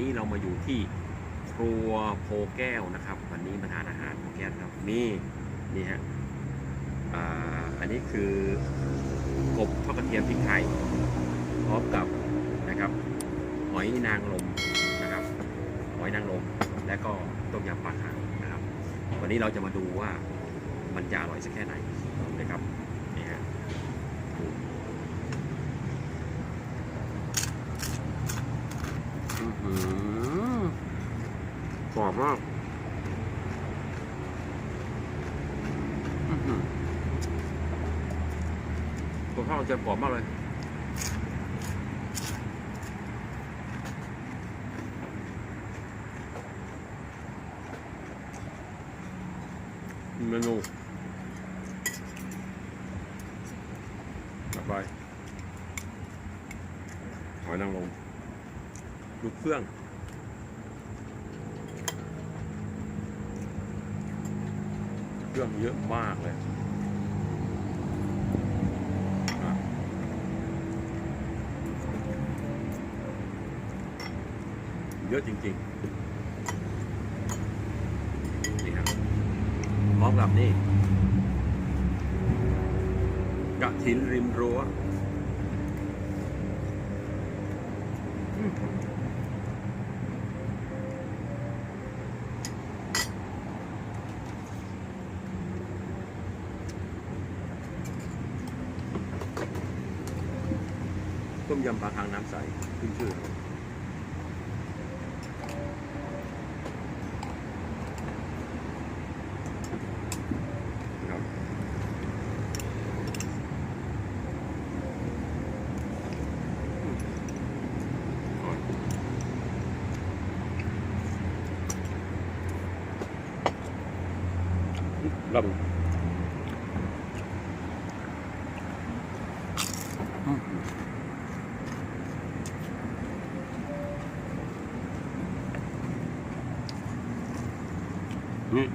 นี้เรามาอยู่ที่ครัวโพแก้วนะครับ วันนี้มาทานอาหารโพแก้วครับนี่นี่ฮะอันนี้คือกบทอดกระเทียมพริกไทยพร้อมกับนะครับหอยนางรมนะครับหอยนางรมและก็ต้มยำปลาคังนะครับ วันนี้เราจะมาดูว่ามันจะอร่อยสักแค่ไหนนะครับนี่ฮะอื้อหือก รอบมากอื้อหือตัวข้าวจะกรอบมากเลยเมนูต่อไปหอยนางรมลูกเครื่อง เค รื่องเยอะมากเลยเยอะจริงๆ นี่ครับพร้อมกับนี่กระถินริมรั้ว ต้มยำปลาคางน้ำใสขึ้นชื่อครับครับอืมอร่อยลองอืมนี่คือ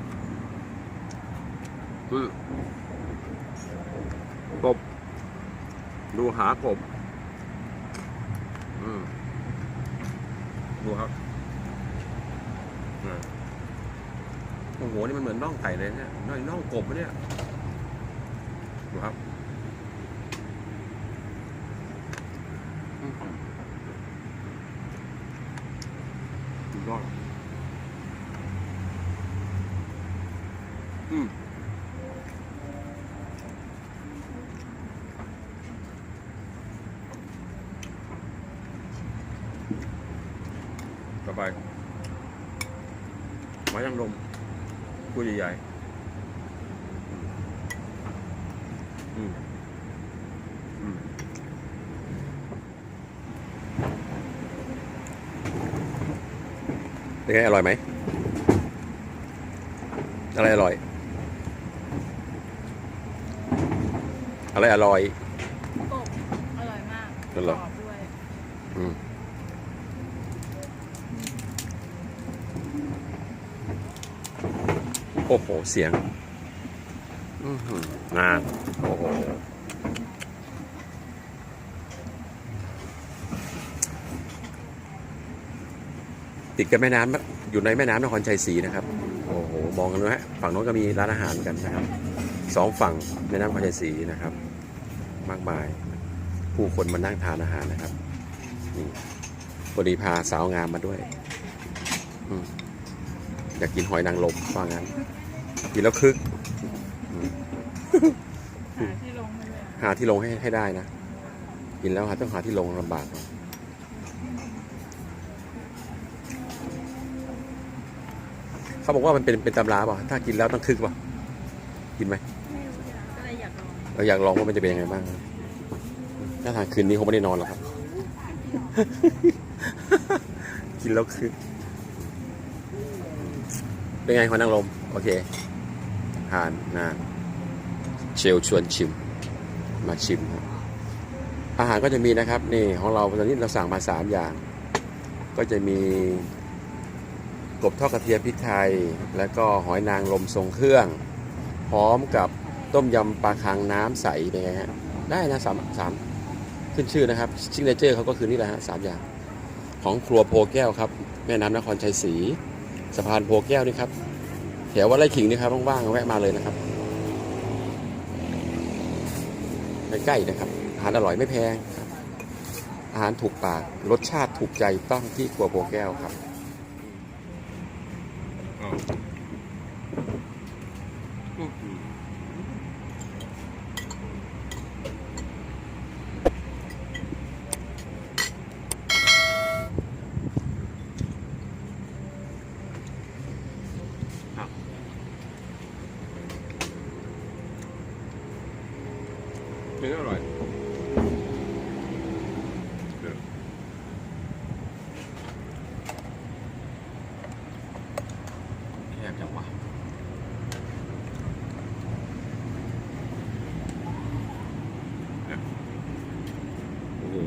กบ ดูหากบดูครับโอ้โห นี่มันเหมือนน่องไก่เลยเนี่ยน่องน่องกบเนี่ย ดูครับอืมสุดยอดอืม อไปหมายนางรมตัวใหญ่ๆอืมอืมเป็นไงอร่อยไหม อะไรอร่อย อะไรอร่อย กบอร่อยมากนั่นเหรอกอบด้วย อืมโอ้โห เสียงอือหืองานโอ้โหติดกับแม่น้ำอยู่ในแม่น้ำนครชัยศรีนะครับ โอ้โห มองกันนะฮะ ฝั่งโน้นก็มีร้านอาหารกันนะครับ สองฝั่งแม่น้ำนครชัยศรีนะครับ มากมาย ผู้คนมานั่งทานอาหารนะครับ นี่พอดีพาสาวงามมาด้วยอืมอยากกินหอยนางรมว่างั้น กินแล้วคึก หาที่ลงให้เลยหาที่ลงให้ให้ได้นะ กินแล้วหาต้องหาที่ลงลำบากหน่อยเขาบอกว่ามันเป็นเป็นตำราเปล่ะถ้ากินแล้วต้องคึกเปล่ะกินไหมไม่รู้เลยก็เลยอยากลองเราอยากลองว่ามันจะเป็นยังไงบ้างถ้าทางคืนนี้คงไม่ได้นอนหรอกครับ กินแล้วคึก เป็นไงหอยนางรมโอเค ทานนานเชลชวนชิมมาชิมครับอาหารก็จะมีนะครับนี่ของเราตอนนี้เราสั่งมาสามอย่าง ก็จะมีกบทอดกระเทียมพริกไทย แล้วก็หอยนางรมทรงเครื่อง พร้อมกับต้มยำปลาคังน้ำใสเป็นไงฮะได้นะสามสามขึ้นชื่อนะครับซิกเนเจอร์เขาก็คือนี่แหละฮะสามอย่าง ของครัวโพแก้วครับ แม่น้ำนครชัยศรีสะพานโพแก้วนี่ครับ แถววัดไร่ขิงนี่ครับว่างๆแวะมาเลยนะครับใกล้ๆนะครับ อาหารอร่อยไม่แพงครับ อาหารถูกปาก รสชาติถูกใจต้องที่ครัวโพแก้วครับอื้อหือครับ เนื้ออร่อยเออแคบจังวะเนี่ยโอ้โห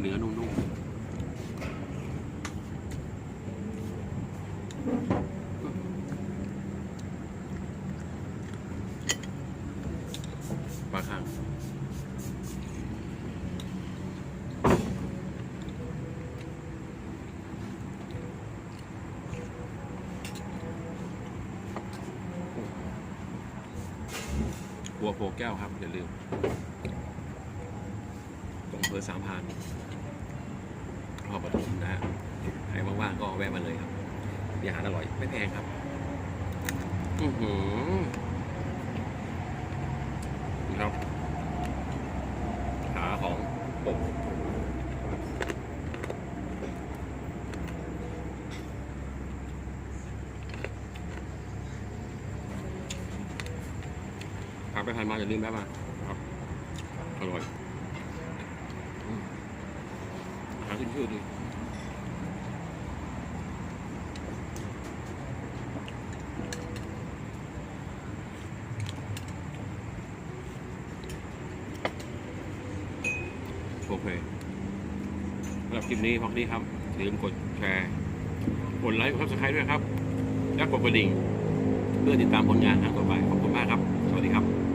เนื้อนุ่มๆปลาคังบัว โพแก้วครับ อย่าลืม ตรงอำเภอสามพานขอบปฐมนะฮะใครว่างๆก็แวะมาเลยครับอาหารอร่อยไม่แพงครับ อือหือนะครับขาของกบ ไปผ่านมาอย่าลืมแวะมาครับอร่อยหาขึ้นชื่อดีโอเคสำหรับคลิปนี้พอกนี้ครับอย่าลืมกดแชร์ กดไลค์กดซับสไครต์ด้วยครับ และกดกระดิ่ง เพื่อติดตามผลงานครั้งต่อไป ขอบคุณมากครับ สวัสดีครับ